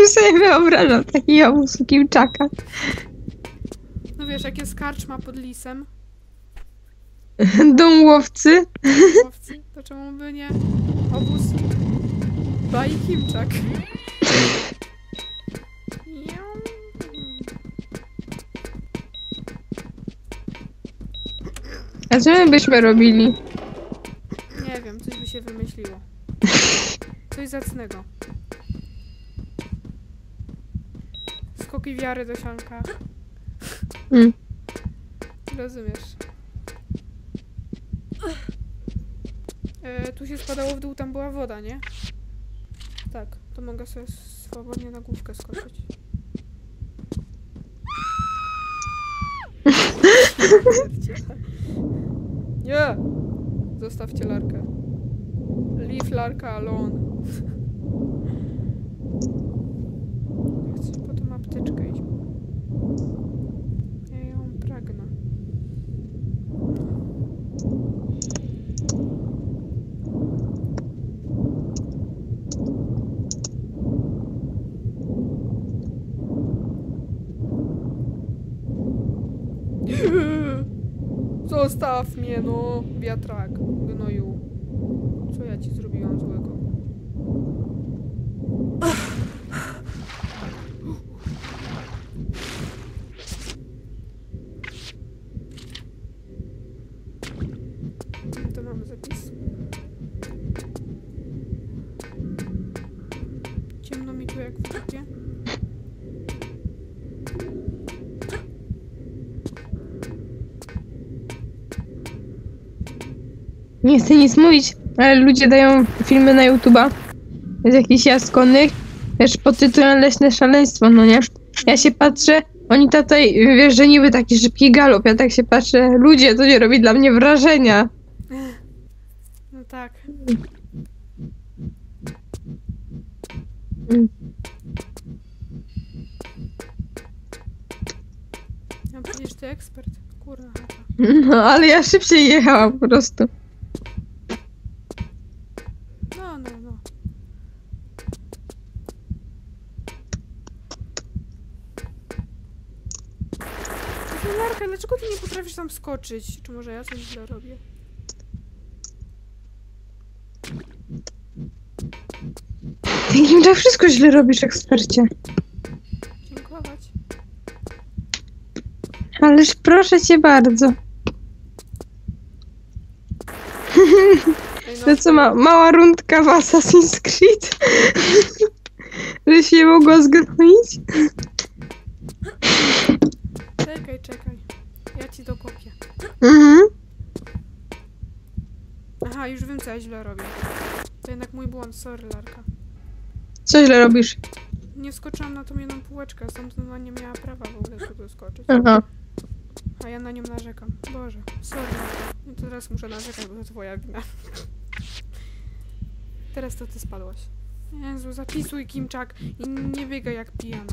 Już sobie wyobrażam taki obóz Kimczaka. No wiesz, jak jest karczma pod lisem, Dom łowcy. łowcy, to czemu by nie obóz Baj Kimczak? A co my byśmy robili? Nie wiem, coś by się wymyśliło. Coś zacnego. Skoki wiary do sianka. Mm. Rozumiesz. E, tu się spadało w dół, tam była woda, nie? Tak, to mogę sobie swobodnie na główkę skoczyć. Nie! Zostawcie larkę. Leave larka alone. Chcę po tą apteczkę iść. Ja ją pragnę. Zostaw mnie, no, wiatrak, gnoju. Ja ci zrobiłam złego? Nie chcę nic mówić, ale ludzie dają filmy na YouTube'a z jakichś jaskonnych, wiesz, pod tytułem Leśne Szaleństwo, no nie? Ja się patrzę, oni tutaj, wiesz, że niby taki szybki galop, ja tak się patrzę, ludzie, to nie robi dla mnie wrażenia. No tak. Mm. No przecież ty ekspert. Chata. No, ale ja szybciej jechałam po prostu. No, no. Larka, dlaczego ty nie potrafisz tam skoczyć? Czy może ja coś źle robię? Ty Kimczak wszystko źle robisz, ekspercie. Dziękować. Ależ proszę cię bardzo. No, To co, ma, mała rundka w Assassin's Creed? Że się nie mogła zgroić? Czekaj, czekaj. Ja ci dokopię. Mhm. Aha, już wiem co ja źle robię. To jednak mój błąd, sorry Larka. Co źle robisz? Nie skoczyłam na tą jedną półeczkę, stąd nie miała prawa w ogóle tu doskoczyć. Aha. A ja na nią narzekam. Boże, sorry. No to teraz muszę narzekać, bo to twoja wina. Teraz to ty spadłaś. Jezu, zapisuj Kimczak i nie biegaj jak pijana.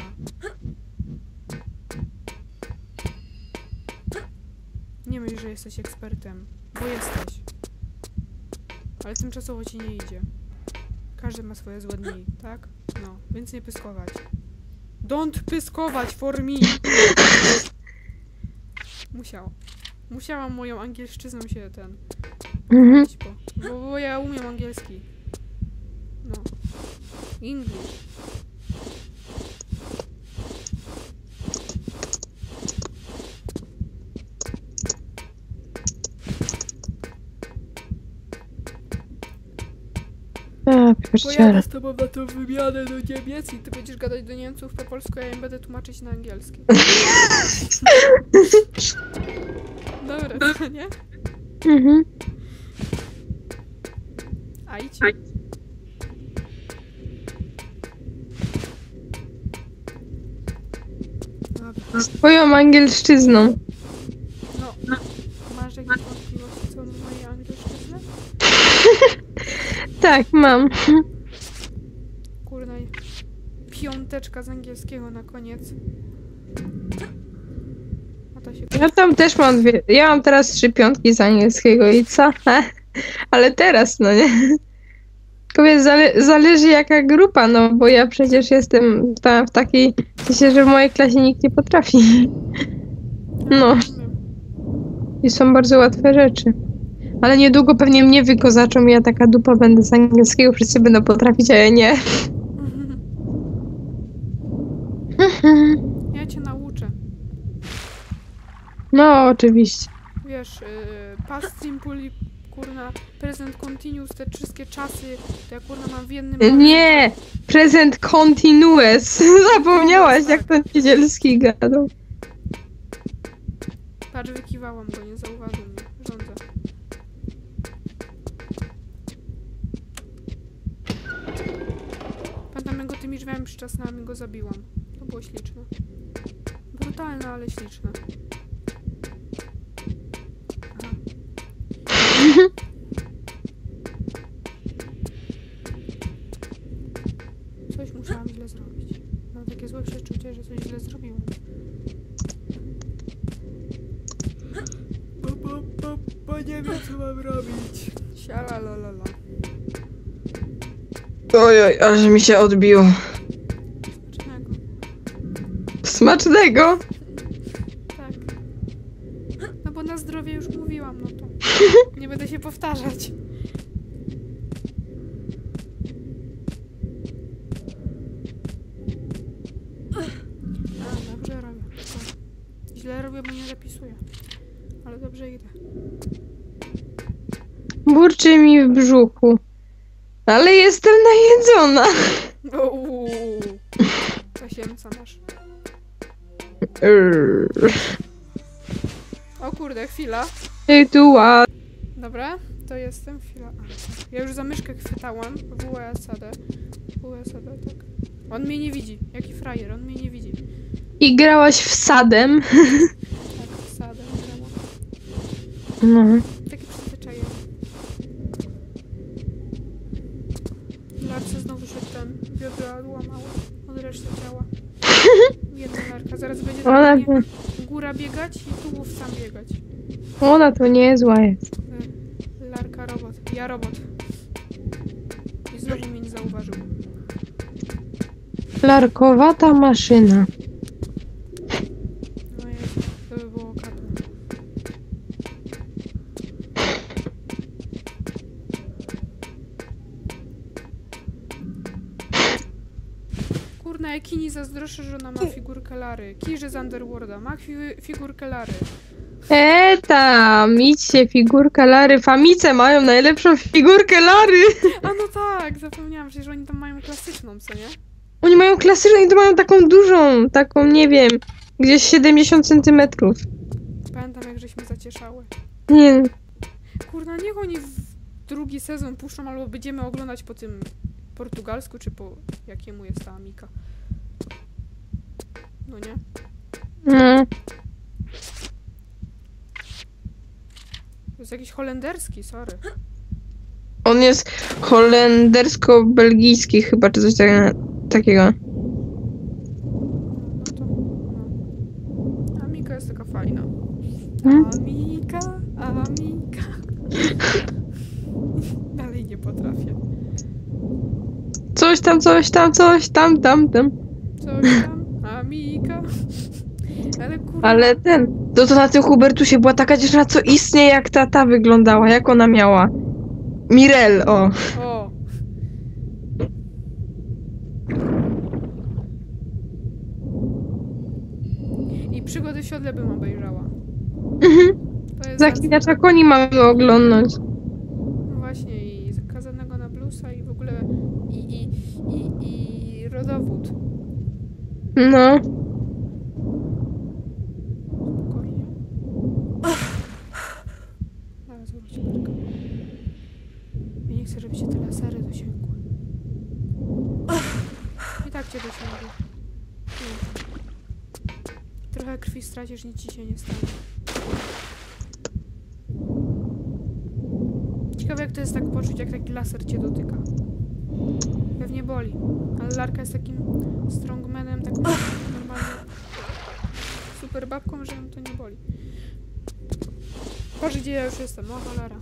Nie myśl, że jesteś ekspertem, bo jesteś. Ale tymczasowo ci nie idzie. Każdy ma swoje złe dni, tak? No, więc nie pyskować. Don't pyskować for me! Musiał. Musiałam moją angielszczyzną się ten. Mhm. Bo, bo, ja umiem angielski. No. English. A, pierdziele. Pojadę z tobą na tą wymianę do Niemiec i ty będziesz gadać do Niemców po polsku, a ja im będę tłumaczyć na angielski. Co nie? Mhm. A idź. Dobra. Swoją angielszczyzną. No, masz jakieś wątpliwości co do mojej angielszczyzny? Tak, mam. Kurna, piąteczka z angielskiego na koniec. To się... Ja tam też mam dwie. Ja mam teraz trzy piątki z angielskiego i co? Ale teraz, no nie? Tylko wiesz, zale zależy jaka grupa, no bo ja przecież jestem ta, w takiej, sensie, że w mojej klasie nikt nie potrafi. No. Rozumiem. I są bardzo łatwe rzeczy. Ale niedługo pewnie mnie wykozaczą i ja taka dupa będę z angielskiego, wszyscy będą potrafić, a ja nie. Ja cię nauczę. No, oczywiście. Wiesz, yy, past simple kurna present continuous, te wszystkie czasy, to ja kurna mam w jednym... Nie! Present continuous. Zapomniałaś, jak ten niedzielski gadał. Patrz, wykiwałam go, nie zauważył mnie. Rządzę. Pamiętam, go tymi drzwiami przyczasnęłam i go zabiłam. To było śliczne. Brutalne, ale śliczne. Siala, la, la, la. Ojoj, aż mi się odbiło. Smacznego. Smacznego! Tak. No bo na zdrowie już mówiłam, no to nie będę się powtarzać. A, dobrze robię. Źle robię, bo nie zapisuję. Ale dobrze idę. Burczy mi w brzuchu. Ale jestem najedzona. Uuu. Tasiemca masz. O kurde, chwila. Tytuła. Dobra, to jestem. Chwila. A, tak. Ja już za myszkę chwytałam. WSAD. WSAD, tak. On mnie nie widzi. Jaki frajer, on mnie nie widzi. I grałaś w sadem. Tak, sadem grała. No. Takie przyzwyczajenie. Larce znowu się ten biodra łamały od reszty ciała. Jedna larka. Zaraz będzie Ona, góra biegać i tułów sam biegać. ona to nie zła jest. Y, Larka robot. Ja robot. I znowu mnie nie zauważył. Larkowata maszyna. Zazdroszczę, że ona ma figurkę Lary. Kirze z Underworlda ma fi figurkę Lary. E tam, idźcie, figurka Lary. Famice mają najlepszą figurkę Lary. A no tak, zapomniałam, przecież oni tam mają klasyczną, co nie? Oni mają klasyczną i to mają taką dużą, taką, nie wiem, gdzieś 70 centymetrów. Pamiętam, jak żeśmy zacieszały. Nie, Kurna, niech oni w drugi sezon puszczą, albo będziemy oglądać po tym portugalsku, czy po jakiemu jest ta Amika. No nie? no. To jest jakiś holenderski, sorry. On jest holendersko-belgijski chyba, czy coś ta- takiego. No, to... No. Amika jest taka fajna. Hmm? Amika, Amika. Dalej nie potrafię. Coś tam, coś tam, coś tam, tam, tam. Coś tam. Ale ten, to, to na tym Hubertusie była taka dziewczyna, co istnieje, jak ta, ta wyglądała, jak ona miała. Mirel, o. O! I przygody w siodle bym obejrzała. Mhm. To jest Zaklinacza koni mamy oglądać. No właśnie, i zakazanego na bluesa i w ogóle i, i, i, i rodowód. No. Spokojnie. Zaraz wróci Marka. Ja nie chcę, żeby cię te lasery dosięgły. I tak cię. Nie. Trochę krwi stracisz, nic ci się nie stanie. Ciekawe jak to jest tak poczuć, jak taki laser cię dotyka. Pewnie boli. Ale Larka jest takim strongmanem, taką normalną super babką, że ją to nie boli. Patrz gdzie ja już jestem, o cholera.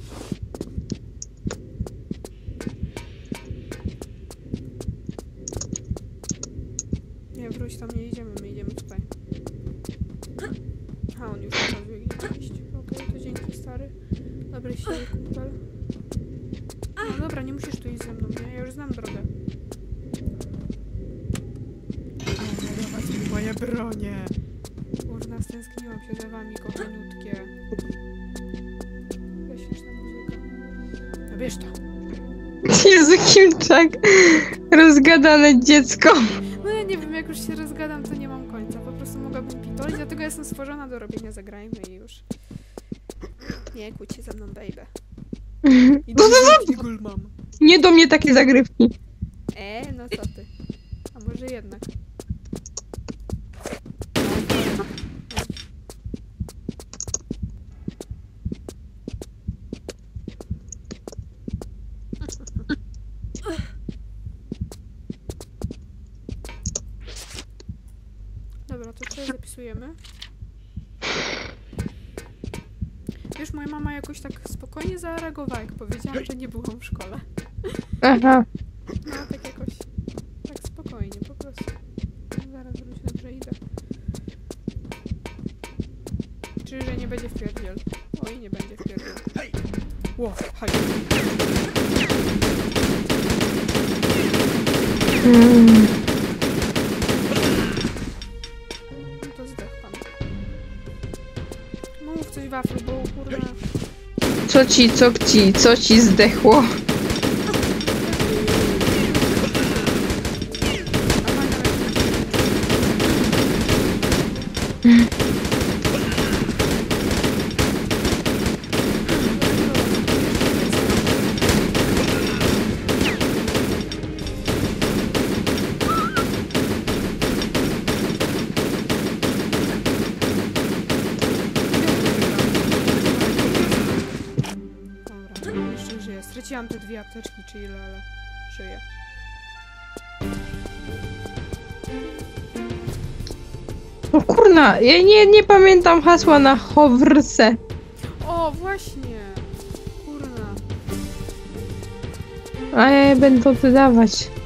Stęskniłam się za wami, kochaniutkie. Śliczna muzyka. No bierz to. Jezu, kim tak rozgadane dziecko. No ja nie wiem, jak już się rozgadam, to nie mam końca. Po prostu mogłabym pitolić, dlatego jestem stworzona do robienia zagrajmy i już. Nie kłóć się ze mną, baby. I No to do mam. Nie do mnie takie zagrywki. E, no co ty. A może jednak. Dobra, to co zapisujemy? Wiesz, moja mama jakoś tak spokojnie zareagowała, jak powiedziałam, że nie byłam w szkole. Aha. No, tak jakoś. Tak spokojnie, po prostu. Zaraz wróć, dobrze idę. Czy że nie będzie wpierdziel? Oj, nie będzie wpierdziel. Ło, haj. Mm. No to zdech pan. Mów coś waflu, bo kurwa... Co ci, co ci, co ci zdechło? Te dwie apteczki, czy ile, ale żyję. O kurna, ja nie, nie pamiętam hasła na Hovrse. O, właśnie! Kurna. A ja będę oddawać. Tam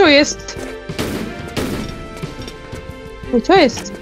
co jest? I co jest?